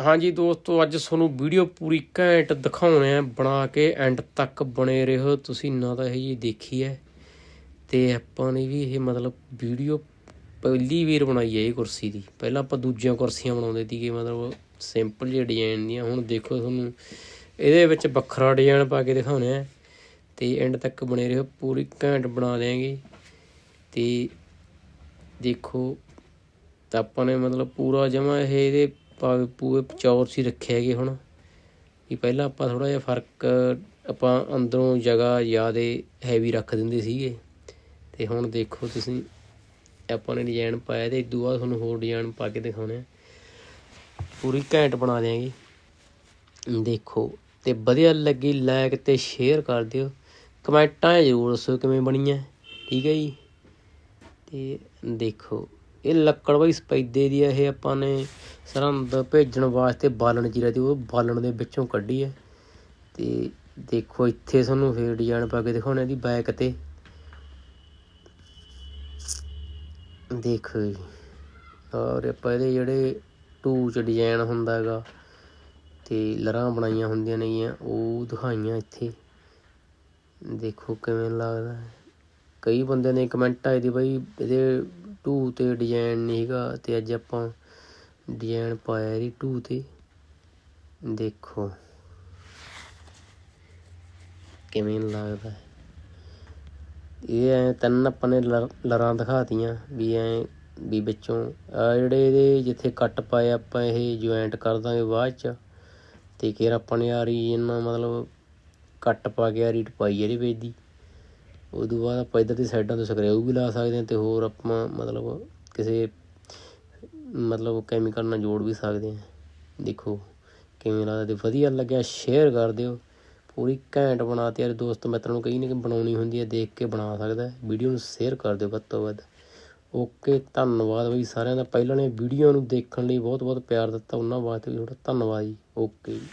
ਹਾਂਜੀ ਦੋਸਤੋ, ਅੱਜ ਤੁਹਾਨੂੰ ਵੀਡੀਓ ਪੂਰੀ ਘੈਂਟ ਦਿਖਾਉਣੇ ਆ, ਬਣਾ ਕੇ ਐਂਡ ਤੱਕ ਬਣੇ ਰਹੋ। ਤੁਸੀਂ ਨਾ ਤਾਂ ਇਹ ਜੀ ਦੇਖੀ ਹੈ ਤੇ ਆਪਾਂ ਨੇ ਵੀ ਇਹ ਮਤਲਬ ਵੀਡੀਓ ਪਹਿਲੀ ਵੀਰ ਬਣਾਈ ਹੈ ਇਹ ਕੁਰਸੀ ਦੀ। ਪਹਿਲਾਂ ਆਪਾਂ ਦੂਜੀਆਂ ਕੁਰਸੀਆਂ ਬਣਾਉਂਦੇ ਸੀਗੇ, ਮਤਲਬ ਸਿੰਪਲ ਜਿਹੇ ਡਿਜ਼ਾਈਨ ਦੀਆਂ, ਹੁਣ ਦੇਖੋ ਤੁਹਾਨੂੰ ਇਹਦੇ ਵਿੱਚ ਵੱਖਰਾ ਡਿਜ਼ਾਈਨ ਪਾ ਕੇ ਦਿਖਾਉਣੇ ਆ, ਤੇ ਐਂਡ ਤੱਕ ਬਣੇ ਰਹੋ, ਪੂਰੀ ਘੈਂਟ ਬਣਾ ਦੇਾਂਗੇ ਤੇ ਦੇਖੋ, ਤਾਂ ਆਪਾਂ ਨੇ ਮਤਲਬ ਪੂਰਾ ਜਮਾ ਇਹ ਇਹਦੇ ਭਾਵੇਂ ਪੂਰੇ ਚੌਰਸ ਹੀ ਰੱਖੇ ਹੈਗੇ ਹੁਣ। ਵੀ ਪਹਿਲਾਂ ਆਪਾਂ ਥੋੜਾ ਜਿਹਾ ਫ਼ਰਕ, ਆਪਾਂ ਅੰਦਰੋਂ ਜਗ੍ਹਾ ਜ਼ਿਆਦੇ ਹੈਵੀ ਰੱਖ ਦਿੰਦੇ ਸੀਗੇ। ਤੇ ਹੁਣ ਦੇਖੋ ਤੁਸੀਂ, ਆਪਾਂ ਨੇ ਡਿਜ਼ਾਈਨ ਪਾਇਆ ਤੇ ਇਦੋਂ ਬਾਅਦ ਤੁਹਾਨੂੰ ਹੋਰ ਡਿਜ਼ਾਈਨ ਪਾ ਕੇ ਦਿਖਾਉਣੇ ਆ। ਪੂਰੀ ਘੈਂਟ ਬਣਾ ਦਿਆਂਗੇ। ਦੇਖੋ, ਤੇ ਵਧੀਆ ਲੱਗੀ ਲਾਈਕ ਤੇ ਸ਼ੇਅਰ ਕਰ ਦਿਓ। ਕਮੈਂਟਾਂ 'ਚ ਜ਼ਰੂਰ ਦੱਸੋ ਕਿਵੇਂ ਬਣੀ ਹੈ ਠੀਕ ਹੈ ਜੀ? ਤੇ ਦੇਖੋ। ਇਹ ਲੱਕੜ ਬਈ ਸਪੈਦੇ ਦੀ ਆ, ਇਹ ਆਪਾਂ ਨੇ ਸਰਹੰਦ ਭੇਜਣ ਵਾਸਤੇ ਬਾਲਣ ਜੀਰਾ ਦੀ, ਉਹ ਬਾਲਣ ਦੇ ਵਿੱਚੋਂ ਕੱਢੀ ਹੈ ਤੇ ਦੇਖੋ ਇੱਥੇ ਤੁਹਾਨੂੰ ਫੇਰ ਡਿਜ਼ਾਈਨ ਪਾ ਕੇ ਦਿਖਾਉਣੇ ਦੀ ਬੈਕ ਤੇ। ਦੇਖੋ ਜੀ, ਔਰ ਆਪਾਂ ਇਹਦੇ ਜਿਹੜੇ ਟੂ ਚ ਡਿਜ਼ਾਈਨ ਹੁੰਦਾ ਹੈਗਾ, ਤੇ ਲਰਾਂ ਬਣਾਈਆਂ ਹੁੰਦੀਆਂ ਨੇਗੀਆਂ ਉਹ ਦਿਖਾਈਆਂ ਇੱਥੇ। ਦੇਖੋ ਕਿਵੇਂ ਲੱਗਦਾ। ਕਈ ਬੰਦੇ ਨੇ ਕਮੈਂਟ ਆਏ ਦੀ ਬਈ, ਇਹਦੇ ਟੂ ਤੇ ਡਿਜ਼ਾਈਨ ਨਹੀਂ ਹੈਗਾ ਤੇ ਅੱਜ ਆਪਾਂ ਡਿਜ਼ਾਈਨ ਪਾਇਆ ਇਹਦੀ ਟੂ ਤੇ। ਦੇਖੋ। ਕਿਵੇਂ ਲੱਗਦਾ। ਇਹ ਐ ਤਿੰਨ ਆਪਾਂ ਨੇ ਲਰਾਂ ਦਿਖਾਤੀਆਂ ਵੀ ਐ ਵੀ ਵਿੱਚੋਂ, ਆ ਜਿਹੜੇ ਇਹਦੇ ਜਿੱਥੇ ਕੱਟ ਪਾਏ ਆਪਾਂ ਇਹ ਜੁਆਇੰਟ ਕਰ ਦਾਂਗੇ ਬਾਅਦ ਚ। ਤੇ ਫਿਰ ਆਪਾਂ ਨੇ ਆਰੀ ਇਹਨਾਂ ਮਤਲਬ ਕੱਟ ਪਾ ਕੇ ਆ ਰੀਟ ਪਾਈ ਇਹਦੇ ਵਿੱਚ ਦੀ। ਉਦੋਂ ਬਾਅਦ ਆਪਾਂ ਇੱਧਰ ਦੀ ਸਾਈਡਾਂ ਤੋਂ ਸਕਰੇਊ ਵੀ ਲਾ ਸਕਦੇ ਹਾਂ ਤੇ ਹੋਰ ਆਪਾਂ ਮਤਲਬ ਕਿਸੇ, ਮਤਲਬ ਕੈਮੀਕਲ ਨਾਲ ਜੋੜ ਵੀ ਸਕਦੇ ਹਾਂ। ਦੇਖੋ ਕਿਵੇਂ ਲੱਗਦਾ ਤੇ ਵਧੀਆ ਲੱਗਿਆ ਸ਼ੇਅਰ ਕਰ ਦਿਓ। ਪੂਰੀ ਘੈਂਟ ਬਣਾਤੀ ਯਾਰ ਦੋਸਤ ਮਿੱਤਰਾਂ ਨੂੰ ਕਹੀ ਨੇ ਕਿ ਬਣਾਉਣੀ ਹੁੰਦੀ ਹੈ, ਦੇਖ ਕੇ ਬਣਾ ਸਕਦਾ ਵੀਡੀਓ ਨੂੰ ਸ਼ੇਅਰ ਕਰ ਦਿਓ ਵੱਧ ਤੋਂ ਵੱਧ। ਓਕੇ ਧੰਨਵਾਦ ਬਈ ਸਾਰਿਆਂ ਦਾ। ਪਹਿਲਾਂ ਨੇ ਵੀਡੀਓ ਨੂੰ ਦੇਖਣ ਲਈ ਬਹੁਤ ਬਹੁਤ ਪਿਆਰ ਦਿੱਤਾ, ਉਹਨਾਂ ਵਾਸਤੇ ਵੀ ਤੁਹਾਡਾ ਧੰਨਵਾਦ ਜੀ। ਓਕੇ ਜੀ